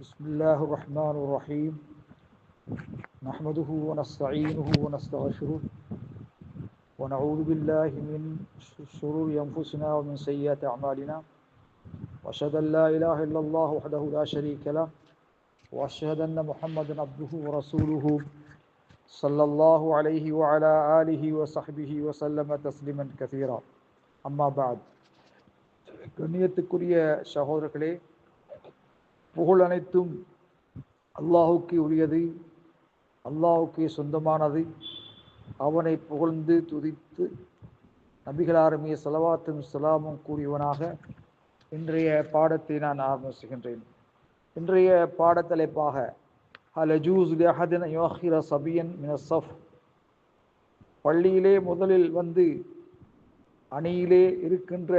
بسم الله الرحمن الرحيم. نحمده ونستعينه ونستغفره. ونعوذ بالله من شرور أنفسنا ومن سيئات أعمالنا. وأشهد أن لا إله إلا الله وحده لا شريك له. وأشهد أن محمدا عبده ورسوله صلى الله عليه وعلى آله وصحبه وسلم تسليما كثيرا. أما بعد. கண்ணியத்துக்குரிய சகோதரர்களே புகழ் அனைத்தும் அல்லாஹுக்கு உரியது அல்லாஹுக்கு சொந்தமானது. அவனை புகழ்ந்து துதித்து நபிகளாருமிய செலவாத்தும் சலாமும் கூறியவனாக இன்றைய பாடத்தை நான் ஆரம்பிச்சுகின்றேன். இன்றைய பாடத்தலைப்பாக அலஜூஸ் லஹதின் யோஹிர சபியன் மினசஃப் பள்ளியிலே முதலில் வந்து அணியிலே இருக்கின்ற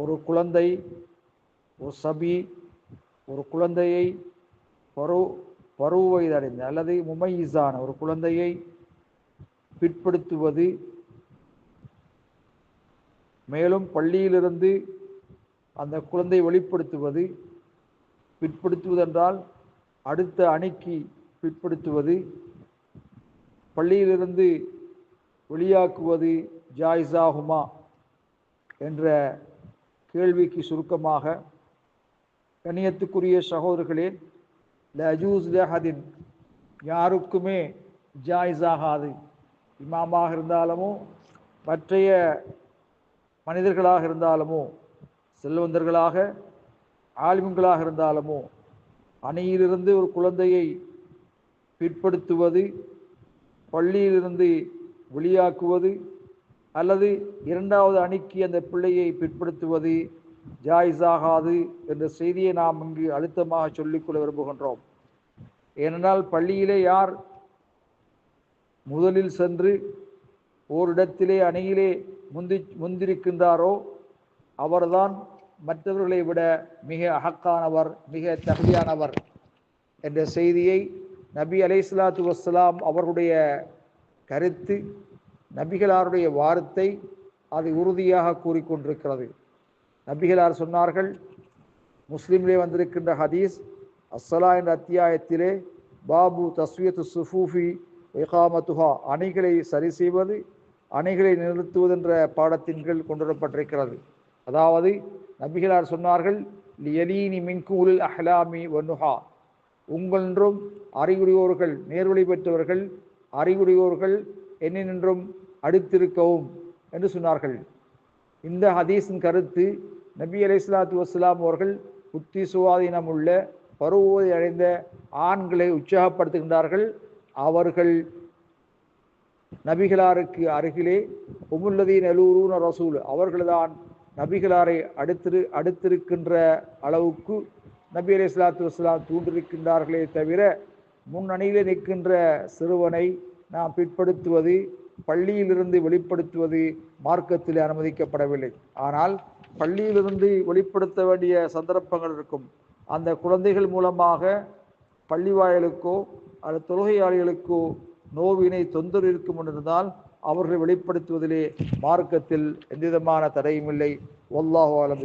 ஒரு குழந்தை ஒரு சபி ஒரு குழந்தையை பரு பருவ வயதடைந்த அல்லது முமையீசான ஒரு குழந்தையை பிற்படுத்துவது மேலும் பள்ளியிலிருந்து அந்த குழந்தை வெளிப்படுத்துவது பிற்படுத்துவதென்றால் அடுத்த அணிக்கு பிற்படுத்துவது பள்ளியிலிருந்து வெளியாக்குவது ஜாய்ஸாகுமா என்ற கேள்விக்கு சுருக்கமாக கண்ணியத்துக்குரிய சகோதரர்களே லஜூஸ் லஹதின் யாருக்குமே ஜாயிஸ் ஆகாது இமாமாக இருந்தாலுமோ மற்றைய மனிதர்களாக இருந்தாலுமோ செல்வந்தர்களாக ஆலிம்களாக இருந்தாலுமோ அணியிலிருந்து ஒரு குழந்தையை பிற்படுத்துவது பள்ளியிலிருந்து வெளியாக்குவது அல்லது இரண்டாவது அணிக்கு அந்த பிள்ளையை பிற்படுத்துவது ஜாயிஸாகாது என்ற செய்தியை நாம் இங்கு அழுத்தமாக சொல்லிக்கொள்ள விரும்புகின்றோம். ஏனென்றால் பள்ளியிலே யார் முதலில் சென்று ஓரிடத்திலே அணியிலே முந்தி முந்திருக்கின்றாரோ அவர்தான் மற்றவர்களை விட மிக அகக்கானவர் மிக தகுதியானவர் என்ற செய்தியை நபி அலைஸ்லாத்து வசலாம் அவர்களுடைய கருத்து நபிகளாருடைய வார்த்தை அது உறுதியாக கூறிக்கொண்டிருக்கிறது. நபிகளார் சொன்னார்கள் முஸ்லீம்லே வந்திருக்கின்ற ஹதீஸ் அஸ்ஸலா என்ற அத்தியாயத்திலே பாபு தஸ்வியத்து சுஃபூஃபி இகாமத்துஹா அணைகளை சரி செய்வது அணைகளை நிறுத்துவதென்ற பாடத்தின் கீழ் கொண்டுவரப்பட்டிருக்கிறது. அதாவது நபிகளார் சொன்னார்கள் லியலீனி மின்கூலில் அஹ்லாமி வன்னுஹா. உங்களென்றும் அறிவுடையோர்கள் நேர்வழி பெற்றவர்கள் அறிவுடையோர்கள் என்னென்றும் அடுத்திருக்கவும் என்று சொன்னார்கள். இந்த ஹதீஸின் கருத்து நபி அலை சலாத்து வஸ்லாம் அவர்கள் புத்தி சுவாதீனம் உள்ள பருவதை அடைந்த ஆண்களை உற்சாகப்படுத்துகின்றார்கள். அவர்கள் நபிகளாருக்கு அருகிலே உமுல்லதீன் அலூரூன ரசூல் அவர்கள்தான் நபிகளாரை அடுத்திரு அடுத்திருக்கின்ற அளவுக்கு நபி அலி இஸ்லாத்து வஸ்லாம் தூண்டிருக்கின்றார்களே தவிர முன்னணியில் நிற்கின்ற சிறுவனை நாம் பிற்படுத்துவது பள்ளியிலிருந்து வெளிப்படுத்துவது மார்க்கத்தில் அனுமதிக்கப்படவில்லை. ஆனால் பள்ளியிலிருந்து வெளிப்படுத்த வேண்டிய சந்தர்ப்பங்கள் இருக்கும். அந்த குழந்தைகள் மூலமாக பள்ளிவாயலுக்கோ அல்லது தொழுகையாளிகளுக்கோ நோவினை தொந்தரவு இருக்கும் என்றிருந்தால் அவர்கள் வெளிப்படுத்துவதிலே மார்க்கத்தில் எந்தவிதமான தடையும் இல்லை. ஒல்லாஹோ அலம்